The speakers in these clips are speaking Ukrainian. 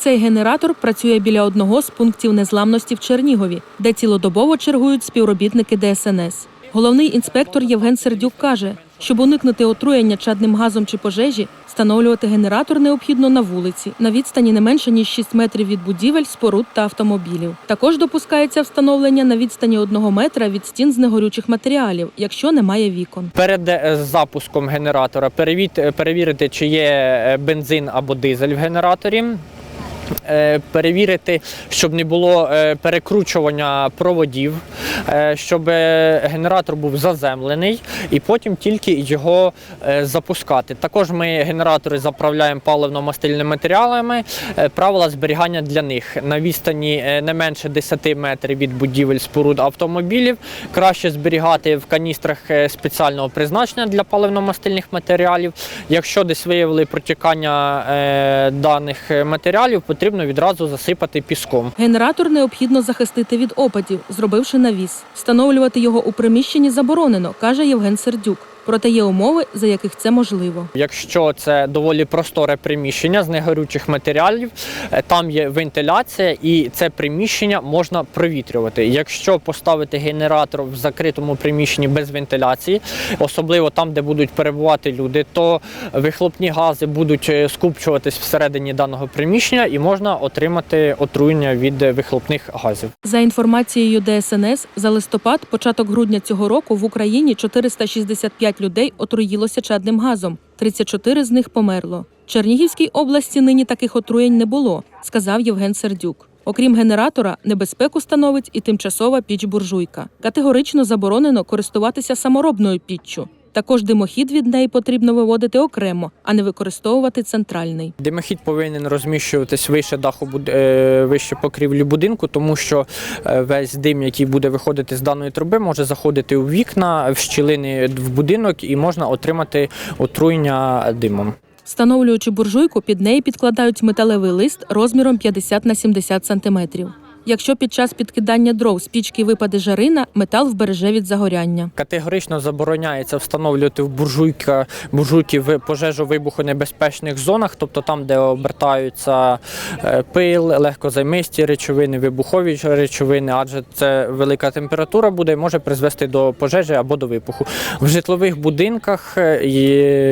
Цей генератор працює біля одного з пунктів незламності в Чернігові, де цілодобово чергують співробітники ДСНС. Головний інспектор Євген Сердюк каже, щоб уникнути отруєння чадним газом чи пожежі, встановлювати генератор необхідно на вулиці на відстані не менше ніж 6 метрів від будівель, споруд та автомобілів. Також допускається встановлення на відстані 1 метра від стін з негорючих матеріалів, якщо немає вікон. Перед е, запуском генератора перевірити, чи є е, бензин або дизель в генераторі. Е, Перевірити, щоб не було е, перекручування проводів, е, щоб генератор був заземлений, і потім тільки його запускати. Також ми генератори заправляємо паливно-мастильними матеріалами. Правила зберігання для них на відстані не менше 10 метрів від будівель споруд автомобілів. Краще зберігати в каністрах спеціального призначення для паливно-мастильних матеріалів. Якщо десь виявили протікання даних матеріалів, потрібно відразу засипати піском. Генератор необхідно захистити від опадів, зробивши навіс. Встановлювати його у приміщенні заборонено, каже Євген Сердюк. Проте є умови, за яких це можливо. Якщо це доволі просторе приміщення з негорючих матеріалів, е, там є вентиляція, і це приміщення можна провітрювати. Якщо поставити генератор в закритому приміщенні без вентиляції, особливо там, де будуть перебувати люди, то вихлопні гази будуть е, скупчуватись всередині даного приміщення і можна отримати отруєння від вихлопних газів. За інформацією ДСНС, за листопад, початок грудня цього року в Україні 465 людей отруїлося чадним газом. 34 з них померло. В Чернігівській області нині таких отруєнь не було, сказав Євген Сердюк. Окрім генератора, небезпеку становить і тимчасова піч-буржуйка. Категорично заборонено користуватися саморобною піччю. Також димохід від неї потрібно виводити окремо, а не використовувати центральний. Димохід повинен розміщуватись вище даху е, вище покрівлі будинку, тому що е, весь дим, який буде виходити з даної труби, може заходити у вікна, в щілини в будинок і можна отримати отруєння димом. Встановлюючи буржуйку, під неї підкладають металевий лист розміром 50 на 70 сантиметрів. Якщо під час підкидання дров з пічки випаде жарина, метал вбереже від загоряння. Категорично забороняється встановлювати в буржуйка буржуйки в пожежовибухонебезпечних зонах, тобто там, де обертаються е, пил, легкозаймисті речовини, вибухові речовини, адже це велика температура буде і може призвести до пожежі або до вибуху. В житлових будинках, е,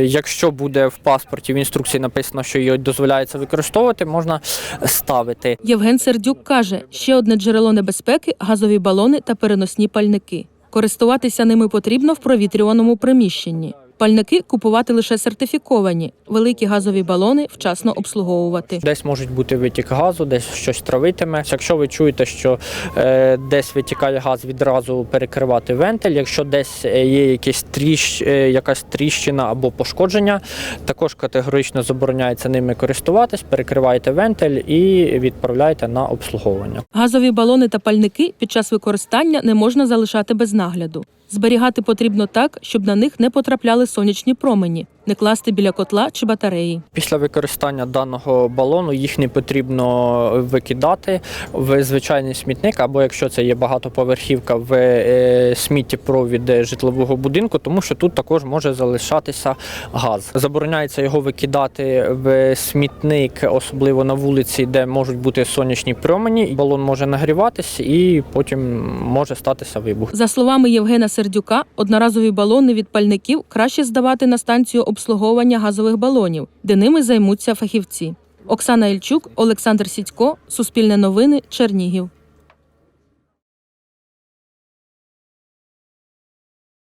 якщо буде в паспорті в інструкції написано, що її дозволяється використовувати, можна ставити. Євген Сердюк каже, ще одне джерело небезпеки газові балони та переносні пальники. Користуватися ними потрібно в провітрюваному приміщенні. Пальники купувати лише сертифіковані, великі газові балони вчасно обслуговувати. Десь можуть бути витік газу, десь щось травитиме. Якщо ви чуєте, що е, десь витікає газ, відразу перекривати вентиль. Якщо десь е, є якісь тріщ, е, якась тріщина або пошкодження, також категорично забороняється ними користуватись, перекриваєте вентиль і відправляєте на обслуговування. Газові балони та пальники під час використання не можна залишати без нагляду. Зберігати потрібно так, щоб на них не потрапляли сонячні промені, не класти біля котла чи батареї. Після використання даного балону їх не потрібно викидати в звичайний смітник, або якщо це є багатоповерхівка в е, сміттєпровід житлового будинку, тому що тут також може залишатися газ. Забороняється його викидати в смітник, особливо на вулиці, де можуть бути сонячні промені. Балон може нагріватись і потім може статися вибух. За словами Євгена Сердюка, одноразові балони від пальників краще здавати на станцію обслуговування газових балонів, де ними займуться фахівці. Оксана Ільчук, Олександр Сідько, Суспільне новини, Чернігів.